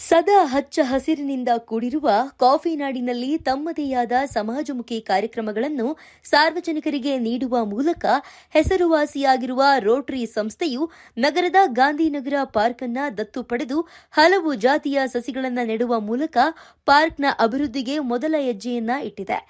ಸದಾ ಹಚ್ಚ ಹಸಿರಿನಿಂದ ಕೂಡಿರುವ ಕಾಫಿ ನಾಡಿನಲ್ಲಿ ತಮ್ಮದೇ ಆದ ಸಮಾಜಮುಖಿ ಕಾರ್ಯಕ್ರಮಗಳನ್ನು ಸಾರ್ವಜನಿಕರಿಗೆ ನೀಡುವ ಮೂಲಕ ಹೆಸರುವಾಸಿಯಾಗಿರುವ ರೋಟರಿ ಸಂಸ್ಥೆಯು ನಗರದ ಗಾಂಧಿನಗರ ಪಾರ್ಕ್ ಅನ್ನ ದತ್ತು ಪಡೆದು ಹಲವು ಜಾತಿಯ ಸಸಿಗಳನ್ನು ನೆಡುವ ಮೂಲಕ ಪಾರ್ಕ್ನ ಅಭಿವೃದ್ಧಿಗೆ ಮೊದಲ ಹೆಜ್ಜೆಯನ್ನ ಇಟ್ಟಿದೆ.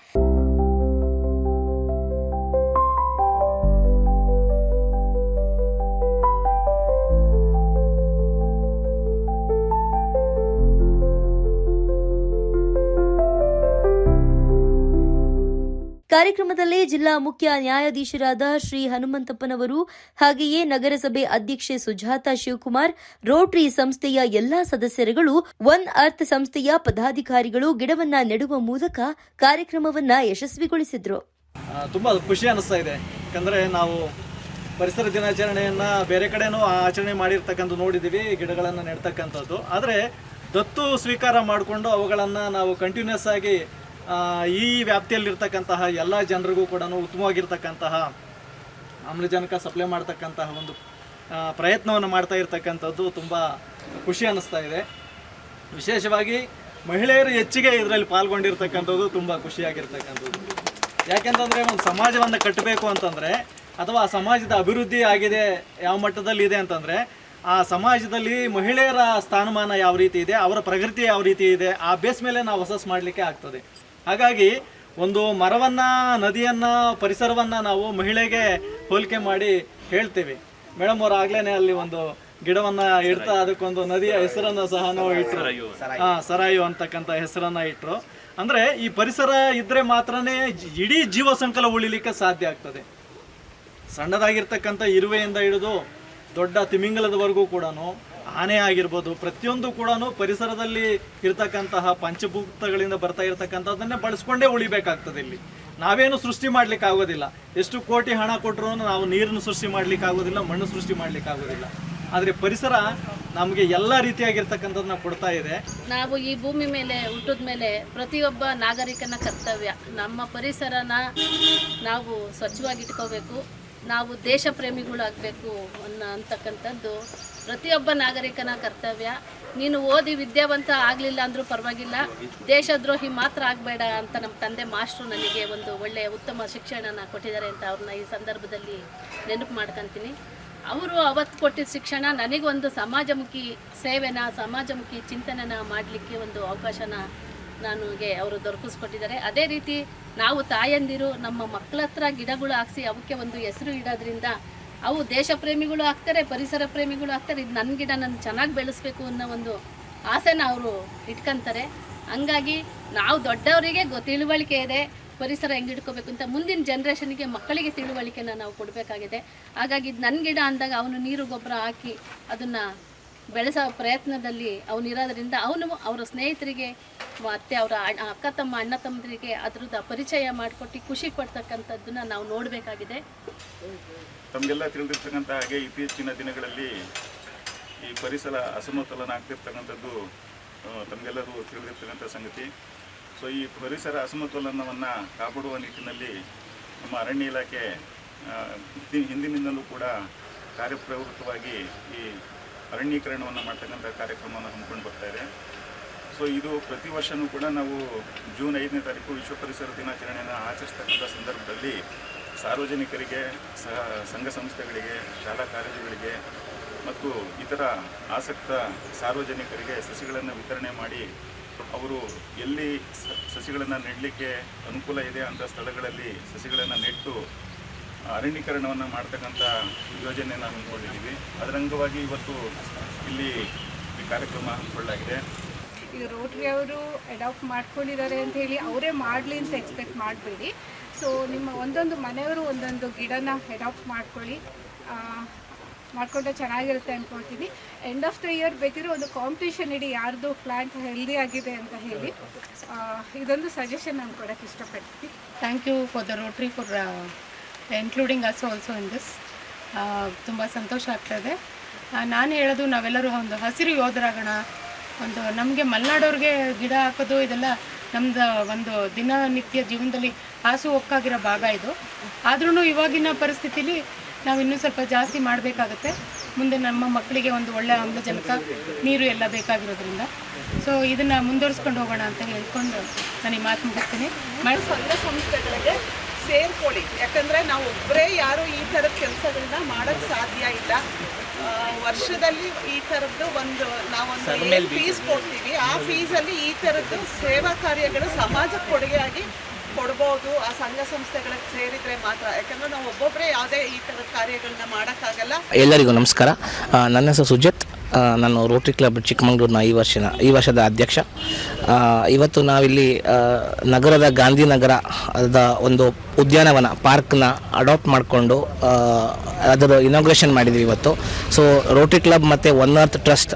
ಕಾರ್ಯಕ್ರಮದಲ್ಲಿ ಜಿಲ್ಲಾ ಮುಖ್ಯ ನ್ಯಾಯಾಧೀಶರಾದ ಶ್ರೀ ಹನುಮಂತಪ್ಪನವರು ಹಾಗೆಯೇ ನಗರಸಭೆ ಅಧ್ಯಕ್ಷೆ ಸುಜಾತಾ ಶಿವಕುಮಾರ್, ರೋಟರಿ ಸಂಸ್ಥೆಯ ಎಲ್ಲಾ ಸದಸ್ಯರುಗಳು, ಒನ್ ಅರ್ತ್ ಸಂಸ್ಥೆಯ ಪದಾಧಿಕಾರಿಗಳು ಗಿಡವನ್ನ ನೆಡುವ ಮೂಲಕ ಕಾರ್ಯಕ್ರಮವನ್ನ ಯಶಸ್ವಿಗೊಳಿಸಿದ್ರು. ತುಂಬಾ ಖುಷಿ ಅನಿಸ್ತಾ ಇದೆ. ಯಾಕಂದ್ರೆ ನಾವು ಪರಿಸರ ದಿನಾಚರಣೆಯನ್ನ ಬೇರೆ ಕಡೆನೂ ಆಚರಣೆ ಮಾಡಿರ್ತಕ್ಕಂಥ ನೋಡಿದ್ದೀವಿ ಗಿಡಗಳನ್ನು ನೆಡ್ತಕ್ಕಂಥದ್ದು. ಆದರೆ ದತ್ತು ಸ್ವೀಕಾರ ಮಾಡಿಕೊಂಡು ಅವುಗಳನ್ನ ನಾವು ಕಂಟಿನ್ಯೂಸ್ ಆಗಿ ಈ ವ್ಯಾಪ್ತಿಯಲ್ಲಿರ್ತಕ್ಕಂತಹ ಎಲ್ಲ ಜನರಿಗೂ ಕೂಡ ಉತ್ತಮವಾಗಿರ್ತಕ್ಕಂತಹ ಆಮ್ಲಜನಕ ಸಪ್ಲೈ ಮಾಡ್ತಕ್ಕಂತಹ ಒಂದು ಪ್ರಯತ್ನವನ್ನು ಮಾಡ್ತಾ ಇರ್ತಕ್ಕಂಥದ್ದು ತುಂಬ ಖುಷಿ ಅನ್ನಿಸ್ತಾ ಇದೆ. ವಿಶೇಷವಾಗಿ ಮಹಿಳೆಯರು ಹೆಚ್ಚಿಗೆ ಇದರಲ್ಲಿ ಪಾಲ್ಗೊಂಡಿರ್ತಕ್ಕಂಥದ್ದು ತುಂಬ ಖುಷಿಯಾಗಿರ್ತಕ್ಕಂಥದ್ದು. ಯಾಕೆಂತಂದರೆ ಒಂದು ಸಮಾಜವನ್ನು ಕಟ್ಟಬೇಕು ಅಂತಂದರೆ, ಅಥವಾ ಆ ಸಮಾಜದ ಅಭಿವೃದ್ಧಿ ಆಗಿದೆ, ಯಾವ ಮಟ್ಟದಲ್ಲಿ ಇದೆ ಅಂತಂದರೆ, ಆ ಸಮಾಜದಲ್ಲಿ ಮಹಿಳೆಯರ ಸ್ಥಾನಮಾನ ಯಾವ ರೀತಿ ಇದೆ, ಅವರ ಪ್ರಗತಿ ಯಾವ ರೀತಿ ಇದೆ, ಆ ಬೇಸ್ ಮೇಲೆ ನಾವು ಅಸಸ್ ಮಾಡಲಿಕ್ಕೆ ಆಗ್ತದೆ. ಹಾಗಾಗಿ ಒಂದು ಮರವನ್ನು ನದಿಯನ್ನು ಪರಿಸರವನ್ನು ನಾವು ಮಹಿಳೆಗೆ ಹೋಲಿಕೆ ಮಾಡಿ ಹೇಳ್ತೀವಿ. ಮೇಡಮ್ ಅವ್ರು ಆಗ್ಲೇನೆ ಅಲ್ಲಿ ಒಂದು ಗಿಡವನ್ನ ಇಡ್ತಾ ಅದಕ್ಕೊಂದು ನದಿಯ ಹೆಸರನ್ನ ಸಹ ನಾವು ಇಟ್ಟರು ಹಾ ಸರಾಯು ಅಂತಕ್ಕಂಥ ಹೆಸರನ್ನ ಇಟ್ಟರು ಅಂದ್ರೆ ಈ ಪರಿಸರ ಇದ್ರೆ ಮಾತ್ರನೇ ಇಡೀ ಜೀವ ಸಂಕಲ ಉಳಿಲಿಕ್ಕೆ ಸಾಧ್ಯ ಆಗ್ತದೆ. ಸಣ್ಣದಾಗಿರ್ತಕ್ಕಂಥ ಇರುವೆಯಿಂದ ಹಿಡಿದು ದೊಡ್ಡ ತಿಮಿಂಗಲದವರೆಗೂ ಕೂಡ ಆನೆ ಆಗಿರ್ಬೋದು, ಪ್ರತಿಯೊಂದು ಕೂಡ ಪರಿಸರದಲ್ಲಿ ಇರ್ತಕ್ಕಂತಹ ಪಂಚಭೂತಗಳಿಂದ ಬರ್ತಾ ಇರತಕ್ಕಂಥದ್ದನ್ನೇ ಬಳಸ್ಕೊಂಡೇ ಉಳಿಬೇಕಾಗ್ತದೆ ಇಲ್ಲಿ. ನಾವೇನು ಸೃಷ್ಟಿ ಮಾಡ್ಲಿಕ್ಕೆ ಆಗೋದಿಲ್ಲ. ಎಷ್ಟು ಕೋಟಿ ಹಣ ಕೊಟ್ಟರು ನಾವು ನೀರನ್ನು ಸೃಷ್ಟಿ ಮಾಡ್ಲಿಕ್ಕೆ ಆಗೋದಿಲ್ಲ, ಮಣ್ಣು ಸೃಷ್ಟಿ ಮಾಡ್ಲಿಕ್ಕೆ ಆಗೋದಿಲ್ಲ. ಆದರೆ ಪರಿಸರ ನಮಗೆ ಎಲ್ಲ ರೀತಿಯಾಗಿರ್ತಕ್ಕಂಥದ್ದನ್ನ ಕೊಡ್ತಾ ಇದೆ. ನಾವು ಈ ಭೂಮಿ ಮೇಲೆ, ಹುಟ್ಟಿದ ಮೇಲೆ ಪ್ರತಿಯೊಬ್ಬ ನಾಗರಿಕನ ಕರ್ತವ್ಯ. ನಮ್ಮ ಪರಿಸರನ ನಾವು ಸ್ವಚ್ಛವಾಗಿ ಇಟ್ಕೋಬೇಕು ನಾವು ದೇಶ ಪ್ರೇಮಿಗಳಾಗಬೇಕು ಅನ್ನೋ ಅಂತಕ್ಕಂಥದ್ದು ಪ್ರತಿಯೊಬ್ಬ ನಾಗರಿಕನ ಕರ್ತವ್ಯ. ನೀನು ಓದಿ ವಿದ್ಯಾವಂತ ಆಗಲಿಲ್ಲ ಅಂದರೂ ಪರವಾಗಿಲ್ಲ. ದೇಶದ್ರೋಹಿ ಮಾತ್ರ ಆಗಬೇಡ ಅಂತ ನಮ್ಮ ತಂದೆ ಮಾಸ್ಟ್ರು ನನಗೆ ಒಂದು ಒಳ್ಳೆಯ ಉತ್ತಮ ಶಿಕ್ಷಣನ ಕೊಟ್ಟಿದ್ದಾರೆ ಅಂತ ಅವ್ರನ್ನ ಈ ಸಂದರ್ಭದಲ್ಲಿ ನೆನಪು ಮಾಡ್ಕೊತೀನಿ. ಅವರು ಅವತ್ತು ಕೊಟ್ಟಿದ್ದ ಶಿಕ್ಷಣ ನನಗೊಂದು ಸಮಾಜಮುಖಿ ಸೇವೆನ, ಸಮಾಜಮುಖಿ ಚಿಂತನೆನ ಮಾಡಲಿಕ್ಕೆ ಒಂದು ಅವಕಾಶನ ನನಗೆ ಅವರು ದೊರಕಿಸ್ಕೊಟ್ಟಿದ್ದಾರೆ. ಅದೇ ರೀತಿ ನಾವು ತಾಯಂದಿರು, ನಮ್ಮ ಮಕ್ಕಳ ಹತ್ರ ಗಿಡಗಳು ಹಾಕ್ಸಿ ಅವಕ್ಕೆ ಒಂದು ಹೆಸರು ಇಡೋದ್ರಿಂದ ಅವು ದೇಶ ಪ್ರೇಮಿಗಳು ಆಗ್ತಾರೆ, ಪರಿಸರ ಪ್ರೇಮಿಗಳು ಆಗ್ತಾರೆ. ಇದು ನನ್ನ ಗಿಡ, ನಾನು ಚೆನ್ನಾಗಿ ಬೆಳೆಸ್ಬೇಕು ಅನ್ನೋ ಒಂದು ಆಸೆನ ಅವರು ಇಟ್ಕೊಂತಾರೆ. ಹಂಗಾಗಿ ನಾವು ದೊಡ್ಡವರಿಗೆ ಗೊ, ತಿಳುವಳಿಕೆ ಇದೆ, ಪರಿಸರ ಹೆಂಗೆ ಇಟ್ಕೋಬೇಕು ಅಂತ ಮುಂದಿನ ಜನ್ರೇಷನ್ಗೆ ಮಕ್ಕಳಿಗೆ ತಿಳುವಳಿಕೆನ ನಾವು ಕೊಡಬೇಕಾಗಿದೆ. ಹಾಗಾಗಿ ಇದು ನನ್ನ ಗಿಡ ಅಂದಾಗ ಅವನು ನೀರು ಗೊಬ್ಬರ ಹಾಕಿ ಅದನ್ನು ಬೆಳೆಸೋ ಪ್ರಯತ್ನದಲ್ಲಿ ಅವನಿರೋದ್ರಿಂದ ಅವನು ಅವರ ಸ್ನೇಹಿತರಿಗೆ ಮತ್ತು ಅವರ ಅಕ್ಕ ತಮ್ಮ, ಅಣ್ಣ ತಮ್ಮರಿಗೆ ಅದ್ರದ್ದು ಪರಿಚಯ ಮಾಡಿಕೊಟ್ಟು ಖುಷಿ ಪಡ್ತಕ್ಕಂಥದ್ದನ್ನ ನಾವು ನೋಡಬೇಕಾಗಿದೆ. ತಮಗೆಲ್ಲ ತಿಳಿದಿರ್ತಕ್ಕಂಥ ಹಾಗೆ ಇತ್ತೀಚಿನ ದಿನಗಳಲ್ಲಿ ಈ ಪರಿಸರ ಅಸಮತೋಲನ ಆಗ್ತಿರ್ತಕ್ಕಂಥದ್ದು ತಮಗೆಲ್ಲರೂ ತಿಳಿದಿರ್ತಕ್ಕಂಥ ಸಂಗತಿ. ಸೊ ಈ ಪರಿಸರ ಅಸಮತೋಲನವನ್ನು ಕಾಪಾಡುವ ನಿಟ್ಟಿನಲ್ಲಿ ನಮ್ಮ ಅರಣ್ಯ ಇಲಾಖೆ ಹಿಂದಿನಿಂದಲೂ ಕೂಡ ಕಾರ್ಯಪ್ರವೃತ್ತವಾಗಿ ಈ ಅರಣ್ಯೀಕರಣವನ್ನು ಮಾಡ್ತಕ್ಕಂಥ ಕಾರ್ಯಕ್ರಮವನ್ನು ಹಮ್ಮಿಕೊಂಡು ಬರ್ತಾ ಇದೆ. ಸೊ ಇದು ಪ್ರತಿ ವರ್ಷವೂ ಕೂಡ ನಾವು ಜೂನ್ ಐದನೇ ತಾರೀಕು ವಿಶ್ವ ಪರಿಸರ ದಿನಾಚರಣೆಯನ್ನು ಆಚರಿಸ್ತಕ್ಕಂಥ ಸಂದರ್ಭದಲ್ಲಿ ಸಾರ್ವಜನಿಕರಿಗೆ, ಸಹ ಸಂಘ ಸಂಸ್ಥೆಗಳಿಗೆ, ಶಾಲಾ ಕಾಲೇಜುಗಳಿಗೆ ಮತ್ತು ಇತರ ಆಸಕ್ತ ಸಾರ್ವಜನಿಕರಿಗೆ ಸಸಿಗಳನ್ನು ವಿತರಣೆ ಮಾಡಿ ಅವರು ಎಲ್ಲಿ ಸಸಿಗಳನ್ನು ನೆಡಲಿಕ್ಕೆ ಅನುಕೂಲ ಇದೆ ಅಂಥ ಸ್ಥಳಗಳಲ್ಲಿ ಸಸಿಗಳನ್ನು ನೆಟ್ಟು ಅರಣ್ಯೀಕರಣವನ್ನು ಮಾಡ್ತಕ್ಕಂಥ ಯೋಜನೆಯನ್ನು ಹಮ್ಮಿಕೊಂಡಿದ್ದೀವಿ ಅದರ ಅಂಗವಾಗಿ ಇವತ್ತು ಇಲ್ಲಿ ಈ ಕಾರ್ಯಕ್ರಮ ಹಮ್ಮಿಕೊಳ್ಳಲಾಗಿದೆ ಇದು ರೋಟ್ರಿ ಅವರು ಅಡಾಪ್ಟ್ ಮಾಡ್ಕೊಂಡಿದ್ದಾರೆ ಅಂತ ಹೇಳಿ ಅವರೇ ಮಾಡಲಿ ಅಂತ ಎಕ್ಸ್ಪೆಕ್ಟ್ ಮಾಡಬೇಡಿ. ಸೊ ನಿಮ್ಮ ಒಂದೊಂದು ಮನೆಯವರು ಒಂದೊಂದು ಗಿಡನ ಅಡಾಪ್ಟ್ ಮಾಡ್ಕೊಳ್ಳಿ. ಆ, ಮಾಡ್ಕೊಂಡ್ರೆ ಚೆನ್ನಾಗಿರುತ್ತೆ ಅಂದ್ಕೊಳ್ತೀನಿ ಎಂಡ್ ಆಫ್ ದ ಇಯರ್ ಬೇಕಿದ್ರೆ ಒಂದು ಕಾಂಪಿಟೇಷನ್ ಇಡಿ ಯಾರ್ದು ಪ್ಲಾಂಟ್ ಹೆಲ್ದಿ ಆಗಿದೆ ಅಂತ ಹೇಳಿ. ಆ, ಇದೊಂದು ಸಜೆಷನ್ ನಾನು ಕೊಡೋಕ್ಕೆ ಇಷ್ಟಪಡ್ತೀನಿ. Thank you for the Rotary for including us also in this ತುಂಬ ಸಂತೋಷ ಆಗ್ತಾಯಿದೆ ನಾನು ಹೇಳೋದು ನಾವೆಲ್ಲರೂ ಒಂದು ಹಸಿರು ಯೋಧರಾಗೋಣ, ಒಂದು ನಮಗೆ ಮಲೆನಾಡೋರಿಗೆ ಗಿಡ ಹಾಕೋದು, ಇದೆಲ್ಲ ನಮ್ಮದು ಒಂದು ದಿನನಿತ್ಯ ಜೀವನದಲ್ಲಿ ಹಾಸು ಒಕ್ಕಾಗಿರೋ ಭಾಗ ಇದು. ಆದ್ರೂ ಇವಾಗಿನ ಪರಿಸ್ಥಿತಿಲಿ ನಾವು ಇನ್ನೂ ಸ್ವಲ್ಪ ಜಾಸ್ತಿ ಮಾಡಬೇಕಾಗತ್ತೆ. ಮುಂದೆ ನಮ್ಮ ಮಕ್ಕಳಿಗೆ ಒಂದು ಒಳ್ಳೆಯ ಆಮ್ಲಜನಕ, ನೀರು ಎಲ್ಲ ಬೇಕಾಗಿರೋದ್ರಿಂದ. ಸೊ ಇದನ್ನು ಮುಂದುವರಿಸ್ಕೊಂಡು ಹೋಗೋಣ ಅಂತ ಹೇಳ್ಕೊಂಡು ನಾನು ಈ ಮಾತು ಮುಗಿಸ್ತೀನಿ. ಸಂಸ್ಥೆಗಳಿಗೆ ಸೇರ್ಕೊಳ್ಳಿ. ಯಾಕಂದ್ರೆ ನಾವು ಒಬ್ಬರೇ ಯಾರು ಈ ಥರದ ಕೆಲಸಗಳನ್ನ ಮಾಡೋಕ್ಕೆ ಸಾಧ್ಯ ಇಲ್ಲ. ವರ್ಷದಲ್ಲಿ ಈ ಥರದ್ದು ಒಂದು ನಾವೊಂದು ಫೀಸ್ ಕೊಡ್ತೀವಿ ಆ ಫೀಸಲ್ಲಿ ಈ ಥರದ್ದು ಸೇವಾ ಕಾರ್ಯಗಳು ಸಮಾಜಕ್ಕೆ ಕೊಡುಗೆಯಾಗಿ ಕೊಡ್ಬೋದು. ಆ ಸಂಘ ಸಂಸ್ಥೆಗಳಿಗೆ ಸೇರಿದರೆ ಮಾತ್ರ. ಯಾಕಂದ್ರೆ ನಾವು ಒಬ್ಬೊಬ್ಬರೇ ಯಾವುದೇ ಈ ಥರದ ಕಾರ್ಯಗಳನ್ನ ಮಾಡೋಕ್ಕಾಗಲ್ಲ. ಎಲ್ಲರಿಗೂ ನಮಸ್ಕಾರ. ನನ್ನ ಹೆಸರು ಸುಜಿತ್. ನಾನು ರೋಟರಿ ಕ್ಲಬ್ ಚಿಕ್ಕಮಗಳೂರಿನ ಈ ವರ್ಷನ, ಈ ವರ್ಷದ ಅಧ್ಯಕ್ಷ. ಇವತ್ತು ನಾವಿಲ್ಲಿ ನಗರದ ಗಾಂಧಿನಗರದ ಒಂದು ಉದ್ಯಾನವನ, ಪಾರ್ಕ್ನ ಅಡಾಪ್ಟ್ ಮಾಡಿಕೊಂಡು ಅದರ ಇನಾಗ್ರೇಷನ್ ಮಾಡಿದ್ವಿ ಇವತ್ತು. ಸೊ ರೋಟರಿ ಕ್ಲಬ್ ಮತ್ತು ಒನ್ ಅರ್ತ್ ಟ್ರಸ್ಟ್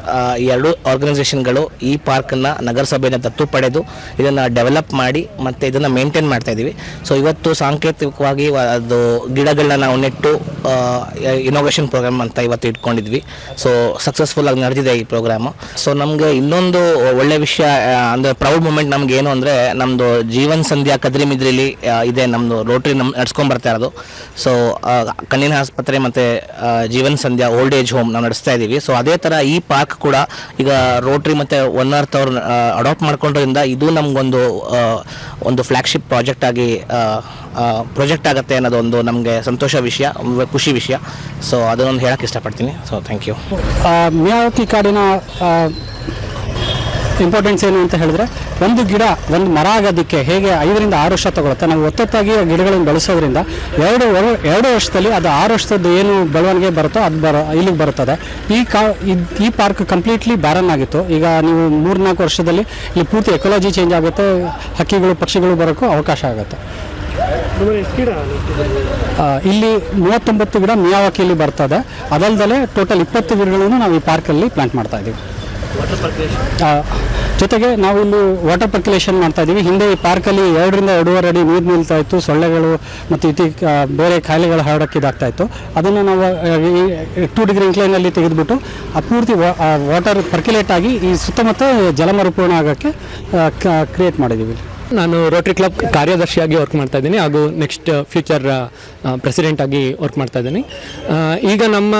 ಎರಡು ಆರ್ಗನೈಸೇಷನ್ಗಳು ಈ ಪಾರ್ಕನ್ನು ನಗರಸಭೆಯಿಂದ ದತ್ತು ಪಡೆದು ಇದನ್ನು ಡೆವಲಪ್ ಮಾಡಿ ಮತ್ತು ಇದನ್ನು ಮೇಂಟೈನ್ ಮಾಡ್ತಾಯಿದ್ದೀವಿ ಸೊ ಇವತ್ತು ಸಾಂಕೇತಿಕವಾಗಿ ಅದು ಗಿಡಗಳನ್ನ ನಾವು ನೆಟ್ಟು ಇನೋವೇಷನ್ ಪ್ರೋಗ್ರಾಮ್ ಅಂತ ಇವತ್ತು ಇಟ್ಕೊಂಡಿದ್ವಿ. ಸೊ ಸಕ್ಸಸ್ಫುಲ್ ಆಗಿ ನಡೆದಿದೆ ಈ ಪ್ರೋಗ್ರಾಮು ಸೊ ನಮಗೆ ಇನ್ನೊಂದು ಒಳ್ಳೆ ವಿಷಯ ಅಂದರೆ ಪ್ರೌಡ್ ಮೂಮೆಂಟ್ ನಮ್ಗೆ ಏನು ಅಂದರೆ ನಮ್ಮದು ಜೀವನ್ ಸಂಧ್ಯಾ ಕದ್ರಿ ಮಿದ್ರಿಲಿ ಇದೆ ನಮ್ಮದು ರೋಟ್ರಿ ನಮ್ಮ ನಡ್ಸ್ಕೊಂಡ್ ಬರ್ತಾ ಇರೋದು. ಸೊ ಕಣ್ಣಿನ ಆಸ್ಪತ್ರೆ ಮತ್ತು Jeevan Sandhya old age home ನಾವು ನಡೆಸ್ತಾ ಇದ್ದೀವಿ ಸೊ ಅದೇ ಥರ ಈ ಪಾರ್ಕ್ ಕೂಡ ಈಗ ರೋಟ್ರಿ ಮತ್ತು ಒನ್ ಅರ್ತ್ ಅವ್ರು ಅಡಾಪ್ಟ್ ಮಾಡ್ಕೊಂಡ್ರಿಂದ ಇದು ನಮಗೊಂದು ಒಂದು ಫ್ಲ್ಯಾಗ್ಶಿಪ್ ಪ್ರಾಜೆಕ್ಟ್ ಆಗಿ ಪ್ರಾಜೆಕ್ಟ್ ಆಗುತ್ತೆ ಅನ್ನೋದು ಒಂದು ನಮಗೆ ಸಂತೋಷ ವಿಷಯ ಖುಷಿ ವಿಷಯ. ಸೊ ಅದನ್ನೊಂದು ಹೇಳಕ್ಕೆ ಇಷ್ಟಪಡ್ತೀನಿ. ಸೊ ಥ್ಯಾಂಕ್ ಯು ಮಿಯಾವತಿ ಕಾಡಿನ ಇಂಪಾರ್ಟೆನ್ಸ್ ಏನು ಅಂತ ಹೇಳಿದ್ರೆ, ಒಂದು ಗಿಡ, ಒಂದು ಮರ ಆಗೋದಕ್ಕೆ ಹೇಗೆ ಐದರಿಂದ ಆರು ವರ್ಷ ತಗೊಳುತ್ತೆ? ನಾವು ಒತ್ತೊತ್ತಾಗಿ ಗಿಡಗಳನ್ನು ಬೆಳೆಸೋದ್ರಿಂದ ಎರಡು ಎರಡು ವರ್ಷದಲ್ಲಿ ಅದು ಆರು ವರ್ಷದ್ದು ಏನು ಬೆಳವಣಿಗೆ ಬರುತ್ತೋ ಅದು ಬರೋ, ಇಲ್ಲಿಗೆ ಬರುತ್ತದೆ. ಈ ಕಾ, ಈ ಪಾರ್ಕ್ ಕಂಪ್ಲೀಟ್ಲಿ ಬ್ಯಾರನ್ ಆಗಿತ್ತು. ಈಗ ನೀವು ಮೂರ್ನಾಲ್ಕು ವರ್ಷದಲ್ಲಿ ಇಲ್ಲಿ ಪೂರ್ತಿ ಎಕೊಲಜಿ ಚೇಂಜ್ ಆಗುತ್ತೆ, ಹಕ್ಕಿಗಳು, ಪಕ್ಷಿಗಳು ಬರೋಕ್ಕೂ ಅವಕಾಶ ಆಗುತ್ತೆ. ಇಲ್ಲಿ ಮೂವತ್ತೊಂಬತ್ತು ಗಿಡ ಮಿಯಾವಾಕಿಯಲ್ಲಿ ಬರ್ತದೆ. ಅದಲ್ಲದೆ ಟೋಟಲ್ ಇಪ್ಪತ್ತು ಗಿಡಗಳನ್ನು ನಾವು ಈ ಪಾರ್ಕಲ್ಲಿ ಪ್ಲಾಂಟ್ ಮಾಡ್ತಾ ಇದ್ದೀವಿ. ಜೊತೆಗೆ ನಾವು ಇಲ್ಲಿ ವಾಟರ್ ಪರ್ಕ್ಯುಲೇಷನ್ ಮಾಡ್ತಾ ಇದ್ದೀವಿ. ಹಿಂದೆ ಈ ಪಾರ್ಕಲ್ಲಿ ಎರಡರಿಂದ ಎರಡೂವರೆ ಅಡಿ ನೀರು ನಿಲ್ತಾ ಇತ್ತು. ಸೊಳ್ಳೆಗಳು ಮತ್ತು ಇತಿ ಬೇರೆ ಖಾಯಿಲೆಗಳು ಹರಡೋಕ್ಕೆ ಇದಾಗ್ತಾ ಇತ್ತು. ಅದನ್ನು ನಾವು ಟೂ ಡಿಗ್ರಿ ಇಂಕ್ಲೈನಲ್ಲಿ ತೆಗೆದುಬಿಟ್ಟು ಆ ಪೂರ್ತಿ ವಾಟರ್ ಪರ್ಕ್ಯುಲೇಟ್ ಆಗಿ ಈ ಸುತ್ತಮುತ್ತ ಜಲಮರುಪೂರ್ಣ ಆಗೋಕ್ಕೆ ಕ್ರಿಯೇಟ್ ಮಾಡಿದ್ದೀವಿ. ನಾನು ರೋಟ್ರಿ ಕ್ಲಬ್ ಕಾರ್ಯದರ್ಶಿಯಾಗಿ ವರ್ಕ್ ಮಾಡ್ತಾ ಇದ್ದೀನಿ ಹಾಗೂ ನೆಕ್ಸ್ಟ್ ಫ್ಯೂಚರ್ ಪ್ರೆಸಿಡೆಂಟ್ ಆಗಿ ವರ್ಕ್ ಮಾಡ್ತಾ ಇದ್ದೀನಿ. ಈಗ ನಮ್ಮ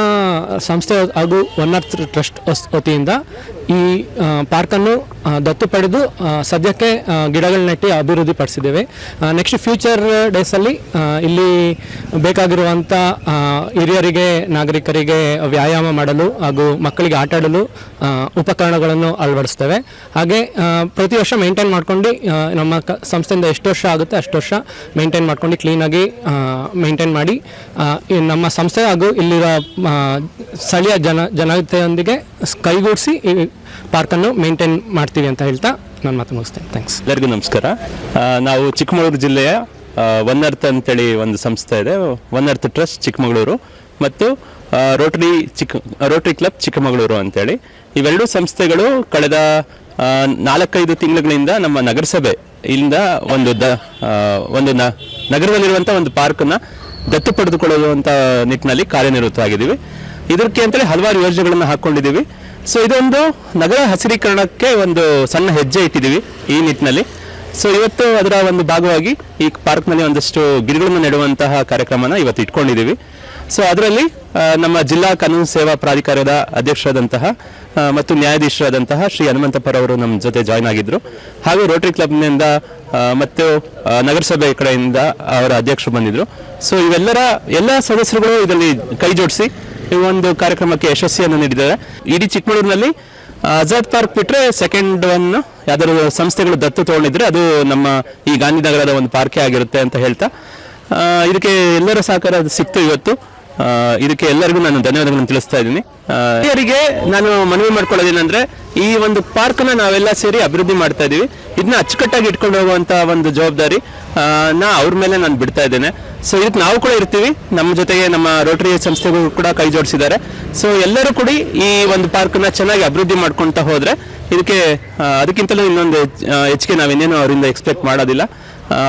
ಸಂಸ್ಥೆ ಹಾಗೂ ಒನ್ ಅರ್ತ್ ಟ್ರಸ್ಟ್ ವತಿಯಿಂದ ಈ ಪಾರ್ಕನ್ನು ದತ್ತು ಪಡೆದು ಸದ್ಯಕ್ಕೆ ಗಿಡಗಳ ನೆಟ್ಟಿ ಅಭಿವೃದ್ಧಿ ಪಡಿಸಿದ್ದೇವೆ ನೆಕ್ಸ್ಟ್ ಫ್ಯೂಚರ್ ಡೇಸಲ್ಲಿ ಇಲ್ಲಿ ಬೇಕಾಗಿರುವಂಥ ಹಿರಿಯರಿಗೆ, ನಾಗರಿಕರಿಗೆ ವ್ಯಾಯಾಮ ಮಾಡಲು ಹಾಗೂ ಮಕ್ಕಳಿಗೆ ಆಟಾಡಲು ಉಪಕರಣಗಳನ್ನು ಅಳವಡಿಸ್ತೇವೆ. ಹಾಗೆ ಪ್ರತಿ ವರ್ಷ ಮೇಂಟೈನ್ ಮಾಡ್ಕೊಂಡು ನಮ್ಮ ಕ, ಸಂಸ್ಥೆಯಿಂದ ಎಷ್ಟು ವರ್ಷ ಆಗುತ್ತೆ ಅಷ್ಟು ವರ್ಷ ಮೇಂಟೈನ್ ಮಾಡ್ಕೊಂಡು ಕ್ಲೀನಾಗಿ ಮೇಂಟೈನ್ ಮಾಡಿ ನಮ್ಮ ಸಂಸ್ಥೆ ಹಾಗೂ ಇಲ್ಲಿರೋ ಸ್ಥಳೀಯ ಜನ, ಜನತೆಯೊಂದಿಗೆ ಕೈಗೂಡಿಸಿ ಪಾರ್ಕನ್ನು ಮೇಂಟೈನ್ ಮಾಡ್ತೀವಿ ಅಂತ ಹೇಳ್ತಾ ನಾನು ಮಾತು ಮುಗಿಸ್ತೇನೆ. ಥ್ಯಾಂಕ್ಸ್ ಎಲ್ಲರಿಗೂ ನಮಸ್ಕಾರ. ನಾವು ಚಿಕ್ಕಮಗಳೂರು ಜಿಲ್ಲೆಯ ಒನ್ ಅರ್ತ್ ಅಂತೇಳಿ ಒಂದು ಸಂಸ್ಥೆ ಇದೆ. ಒನ್ ಅರ್ಥ್ ಟ್ರಸ್ಟ್ ಚಿಕ್ಕಮಗಳೂರು ಮತ್ತು ರೋಟರಿ ಚಿಕ್ಕ, ರೋಟರಿ ಕ್ಲಬ್ ಚಿಕ್ಕಮಗಳೂರು ಅಂತೇಳಿ. ಇವೆರಡೂ ಸಂಸ್ಥೆಗಳು ಕಳೆದ ನಾಲ್ಕೈದು ತಿಂಗಳುಗಳಿಂದ ನಮ್ಮ ನಗರಸಭೆ ಇಲ್ಲಿಂದ ಒಂದು ದ ಒಂದು ನ ನಗರದಲ್ಲಿರುವಂಥ ಒಂದು ಪಾರ್ಕನ್ನು ದತ್ತು ಪಡೆದುಕೊಳ್ಳುವಂಥ ನಿಟ್ಟಿನಲ್ಲಿ ಕಾರ್ಯನಿರತವಾಗಿದ್ದೀವಿ ಇದಕ್ಕೆ ಅಂತೇಳಿ ಹಲವಾರು ಯೋಜನೆಗಳನ್ನು ಹಾಕ್ಕೊಂಡಿದ್ದೀವಿ ಸೊ ಇದೊಂದು ನಗರ ಹಸಿರೀಕರಣಕ್ಕೆ ಒಂದು ಸಣ್ಣ ಹೆಜ್ಜೆ ಇಟ್ಟಿದ್ದೀವಿ ಈ ನಿಟ್ಟಿನಲ್ಲಿ. ಸೊ ಇವತ್ತು ಅದರ ಒಂದು ಭಾಗವಾಗಿ ಈ ಪಾರ್ಕ್ನಲ್ಲಿ ಒಂದಷ್ಟು ಗಿಡಗಳನ್ನು ನೆಡುವಂತಹ ಕಾರ್ಯಕ್ರಮನ ಇವತ್ತು ಇಟ್ಕೊಂಡಿದ್ದೀವಿ. ಸೊ ಅದರಲ್ಲಿ ನಮ್ಮ ಜಿಲ್ಲಾ ಕಾನೂನು ಸೇವಾ ಪ್ರಾಧಿಕಾರದ ಅಧ್ಯಕ್ಷರಾದಂತಹ ಮತ್ತು ನ್ಯಾಯಾಧೀಶರಾದಂತಹ ಶ್ರೀ ಹನುಮಂತಪ್ಪರವರು ನಮ್ಮ ಜೊತೆ ಜಾಯ್ನ್ ಆಗಿದ್ರು. ಹಾಗೂ ರೋಟರಿ ಕ್ಲಬ್ನಿಂದ ಮತ್ತು ನಗರಸಭೆ ಕಡೆಯಿಂದ ಅವರ ಅಧ್ಯಕ್ಷರು ಬಂದಿದ್ರು. ಸೊ ಇವೆಲ್ಲರ ಎಲ್ಲ ಸದಸ್ಯರುಗಳು ಇದರಲ್ಲಿ ಕೈ ಜೋಡಿಸಿ ಈ ಒಂದು ಕಾರ್ಯಕ್ರಮಕ್ಕೆ ಯಶಸ್ಸಿಯನ್ನು ನೀಡಿದ್ದಾರೆ. ಇಡೀ ಚಿಕ್ಕಮಗಳೂರಿನಲ್ಲಿ ಆಜಾದ್ ಪಾರ್ಕ್ ಬಿಟ್ಟರೆ ಸೆಕೆಂಡ್ ಒನ್ ಯಾವ್ದಾದ್ರು ಸಂಸ್ಥೆಗಳು ದತ್ತು ತಗೊಂಡಿದ್ರೆ ಅದು ನಮ್ಮ ಈ ಗಾಂಧಿನಗರದ ಒಂದು ಪಾರ್ಕೇ ಆಗಿರುತ್ತೆ ಅಂತ ಹೇಳ್ತಾ ಇದಕ್ಕೆ ಎಲ್ಲರ ಸಹಕಾರ ಸಿಕ್ತು ಇವತ್ತು. ಇದಕ್ಕೆ ಎಲ್ಲರಿಗೂ ನಾನು ಧನ್ಯವಾದಗಳನ್ನು ತಿಳಿಸ್ತಾ ಇದ್ದೀನಿ. ಹಿರಿಯರಿಗೆ ನಾನು ಮನವಿ ಮಾಡ್ಕೊಳ್ಳೋದೇನೆಂದ್ರೆ ಈ ಒಂದು ಪಾರ್ಕ್ನ ನಾವೆಲ್ಲ ಸೇರಿ ಅಭಿವೃದ್ಧಿ ಮಾಡ್ತಾ ಇದೀವಿ. ಇದನ್ನ ಅಚ್ಚುಕಟ್ಟಾಗಿ ಇಟ್ಕೊಂಡು ಹೋಗುವಂತ ಒಂದು ಜವಾಬ್ದಾರಿ ನಾ ಅವ್ರ ಮೇಲೆ ನಾನು ಬಿಡ್ತಾ ಇದ್ದೇನೆ. ಸೊ ಇದಕ್ಕೆ ನಾವು ಕೂಡ ಇರ್ತೀವಿ. ನಮ್ಮ ಜೊತೆಗೆ ನಮ್ಮ ರೋಟರಿ ಸಂಸ್ಥೆಗಳು ಕೂಡ ಕೈ ಜೋಡಿಸಿದ್ದಾರೆ. ಸೊ ಎಲ್ಲರೂ ಕೂಡ ಈ ಒಂದು ಪಾರ್ಕ್ನ ಚೆನ್ನಾಗಿ ಅಭಿವೃದ್ಧಿ ಮಾಡ್ಕೊಳ್ತಾ ಹೋದ್ರೆ ಇದಕ್ಕೆ ಅದಕ್ಕಿಂತಲೂ ಇನ್ನೊಂದು ಹೆಚ್ಚಿಗೆ ನಾವಿನ್ನೇನು ಅವರಿಂದ ಎಕ್ಸ್ಪೆಕ್ಟ್ ಮಾಡೋದಿಲ್ಲ.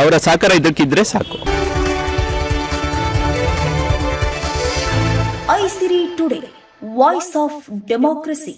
ಅವರ ಸಹಕಾರ ಇದಕ್ಕಿದ್ರೆ ಸಾಕು. Aisiri today voice of democracy